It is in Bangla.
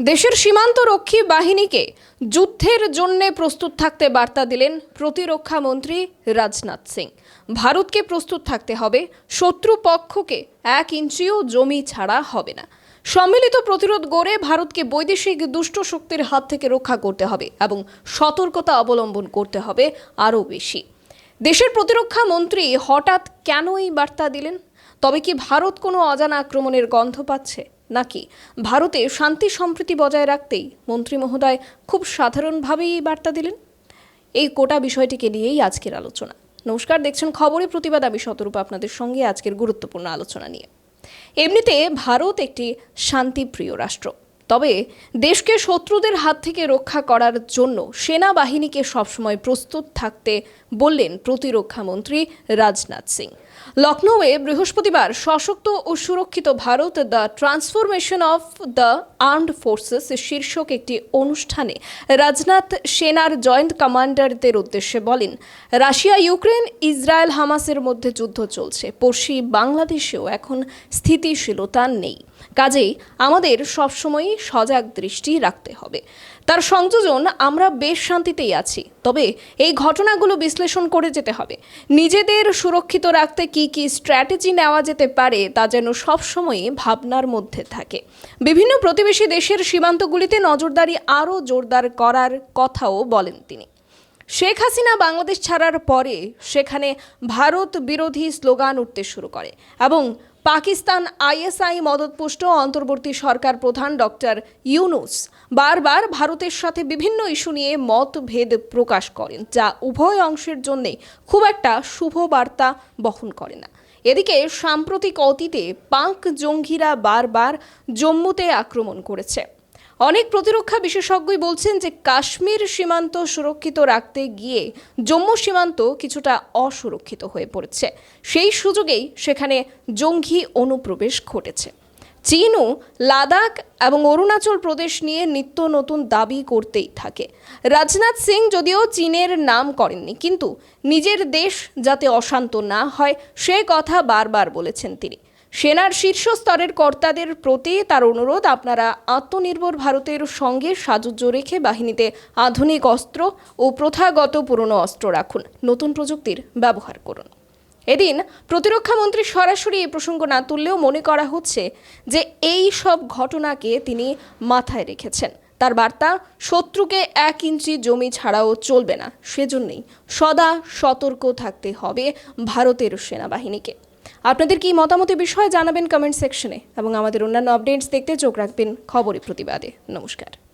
দেশের সীমান্ত রক্ষী বাহিনীকে যুদ্ধের জন্য প্রস্তুত থাকতে বার্তা দিলেন প্রতিরক্ষা মন্ত্রী রাজনাথ সিং। ভারতকে প্রস্তুত থাকতে হবে, শত্রু পক্ষকে এক ইঞ্চিও জমি ছাড়া হবে না। সম্মিলিত প্রতিরোধ গড়ে ভারতকে বৈদেশিক দুষ্ট শক্তির হাত থেকে রক্ষা করতে হবে এবং সতর্কতা অবলম্বন করতে হবে আরও বেশি। দেশের প্রতিরক্ষা মন্ত্রী হঠাৎ কেন এই বার্তা দিলেন? তবে কি ভারত কোনো অজানা আক্রমণের গন্ধ পাচ্ছে? নাকি? ভারতে শান্তি সম্প্রীতি বজায় রাখতেই মন্ত্রী মহোদয় খুব সাধারণভাবেই এই বার্তা দিলেন। এই কোটা বিষয়টিকে নিয়েই আজকের আলোচনা। নমস্কার, দেখছেন খবরে প্রতিবাদ। আমি শতরূপ আপনাদের সঙ্গে আজকের গুরুত্বপূর্ণ আলোচনা নিয়ে। এমনিতে ভারত একটি শান্তিপ্রিয় রাষ্ট্র। তবে দেশকে শত্রুদের হাত থেকে রক্ষা করার জন্য সেনাবাহিনীকে সবসময় প্রস্তুত থাকতে বললেন প্রতিরক্ষামন্ত্রী রাজনাথ সিং। লখনৌয়ে বৃহস্পতিবার সশক্ত ও সুরক্ষিত Bharat the transformation of the armed forces শীর্ষক একটি অনুষ্ঠানে রাজনাথ সেনার জয়েন্ট কমান্ডারদের উদ্দেশ্যে বলেন, রাশিয়া, ইউক্রেন, ইসরায়েল, হামাসের মধ্যে যুদ্ধ চলছে। পড়শি বাংলাদেশেও এখন স্থিতিশীলতা নেই। কাজেই আমাদের সবসময়ই সজাগ দৃষ্টি রাখতে হবে। তার সংযোজন আমরা বেশ শান্তিতেই আছি, তবে এই ঘটনাগুলো বিশ্লেষণ করে যেতে হবে। নিজেদের সুরক্ষিত রাখতে কি কি স্ট্র্যাটেজি নেওয়া যেতে পারে তা যেন সবসময়ই ভাবনার মধ্যে থাকে। বিভিন্ন প্রতিবেশী দেশের সীমান্তগুলিতে নজরদারি আরও জোরদার করার কথাও বলেন তিনি। শেখ হাসিনা বাংলাদেশ ছাড়ার পরে সেখানে ভারত বিরোধী স্লোগান উঠতে শুরু করে এবং পাকিস্তান আইএসআই মদতপুষ্ট অন্তর্বর্তী সরকার প্রধান ডক্টর ইউনুস বারবার ভারতের সাথে বিভিন্ন ইস্যু নিয়ে মতভেদ প্রকাশ করেন, যা উভয় অংশের জন্যে খুব একটা শুভ বার্তা বহন করে না। এদিকে সাম্প্রতিক অতীতে পাক জঙ্গিরা বারবার জম্মুতে আক্রমণ করেছে। অনেক প্রতিরক্ষা বিশেষজ্ঞই বলছেন যে কাশ্মীর সীমান্ত সুরক্ষিত রাখতে গিয়ে জম্মু সীমান্ত কিছুটা অসুরক্ষিত হয়ে পড়েছে। সেই সুযোগেই সেখানে জঙ্গি অনুপ্রবেশ ঘটেছে। চীনও লাদাখ এবং অরুণাচল প্রদেশ নিয়ে নিত্য নতুন দাবি করতেই থাকে। রাজনাথ সিং যদিও চীনের নাম করেননি, কিন্তু নিজের দেশ যাতে অশান্ত না হয় সে কথা বারবার বলেছেন তিনি। সেনার শীর্ষ স্তরের কর্তাদের প্রতি তার অনুরোধ, আপনারা আত্মনির্ভর ভারতের সঙ্গে সাজুজ্য রেখে বাহিনীতে আধুনিক অস্ত্র ও প্রথাগত পুরনো অস্ত্র রাখুন। নতুন প্রযুক্তির ব্যবহার করুন। এদিন প্রতিরক্ষা মন্ত্রী সরাসরি এই প্রসঙ্গ না তুললেও মনে করা হচ্ছে যে এই সব ঘটনাকে তিনি মাথায় রেখেছেন। তার বার্তা, শত্রুকে এক ইঞ্চি জমি ছাড়াও চলবে না। সেজন্যই সদা সতর্ক থাকতে হবে ভারতের সেনাবাহিনীকে। আপনাদের কি মতামতের বিষয়ে জানাবেন কমেন্ট সেকশনে এবং আমাদের অন্যান্য আপডেটস দেখতে চোখ রাখবেন খবরে প্রতিবাদে। নমস্কার।